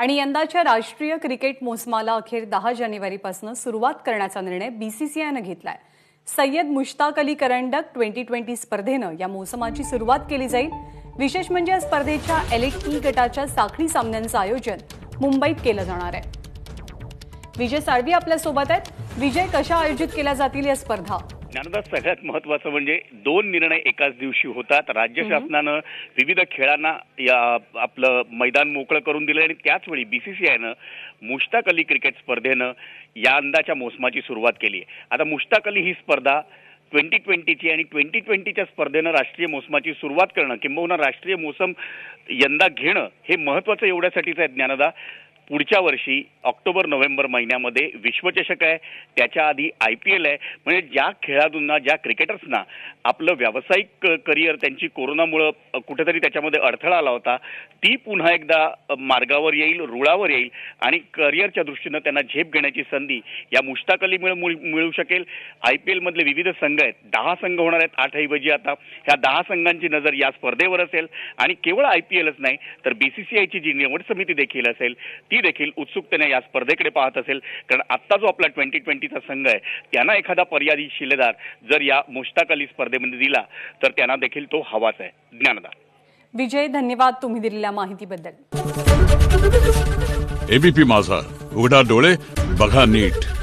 आणि यंदाच्या राष्ट्रीय क्रिकेट मोसमाला अखेर दहा जानेवारीपासून सुरुवात करण्याचा निर्णय बीसीसीआयनं घेतलाय. सय्यद मुश्ताक अली करंडक ट्वेंटी ट्वेंटी स्पर्धेनं या मोसमाची सुरुवात केली जाईल. विशेष म्हणजे या स्पर्धेच्या एलिट ई e गटाच्या साखळी सामन्यांचं आयोजन मुंबईत केलं जाणार आहे. विजय साळवी आपल्यासोबत आहेत. विजय कशा आयोजित केल्या जातील या स्पर्धा? ज्ञानदास सगळ्यात महत्वाचं म्हणजे दोन निर्णय एकाच दिवशी होतात. राज्य शासनानं विविध खेळांना या आपलं मैदान मोकळं करून दिलं आणि त्याच वेळी बीसीसीआयनं मुश्ताक अली क्रिकेट स्पर्धेनं यंदाच्या मोसमाची सुरुवात केली आहे. आता मुश्ताक अली ही स्पर्धा ट्वेंटी ट्वेंटीची आणि ट्वेंटी ट्वेंटीच्या स्पर्धेनं राष्ट्रीय मोसमाची सुरुवात करणं किंबहुना राष्ट्रीय मोसम यंदा घेणं हे महत्वाचं एवढ्यासाठीच आहे ज्ञानदा. पुढच्या वर्षी ऑक्टोबर नोव्हेंबर महिन्यामध्ये विश्वचषक आहे. त्याच्या आधी आय पी एल आहे. म्हणजे ज्या खेळाडूंना ज्या क्रिकेटर्सना आपलं व्यावसायिक करिअर त्यांची कोरोनामुळं कुठेतरी त्याच्यामध्ये अडथळा आला होता ती पुन्हा एकदा मार्गावर येईल रुळावर येईल आणि करिअरच्या दृष्टीनं त्यांना झेप घेण्याची संधी या मुश्ताक अलीमुळे मिळू शकेल. आय पी एलमधले विविध संघ आहेत. दहा संघ होणार आहेत आठ ऐवजी आता. ह्या दहा संघांची नजर या स्पर्धेवर असेल आणि केवळ आय पी एलच नाही तर बीसीसीआयची जी निवड समिती देखील असेल ती ती देखील उत्सुकतेने या स्पर्धेकडे पाहत असेल. कारण आत्ता जो आपला ट्वेंटी ट्वेंटीचा संघ आहे त्यांना एखादा पर्यायी शिलेदार जर या मुश्ताक अली स्पर्धेमध्ये दिला तर त्यांना देखील तो हवाच आहे. ज्ञानदा विजय धन्यवाद तुम्ही दिलेल्या माहितीबद्दल. एबीपी माझा. उघडा डोळे बघा नीट.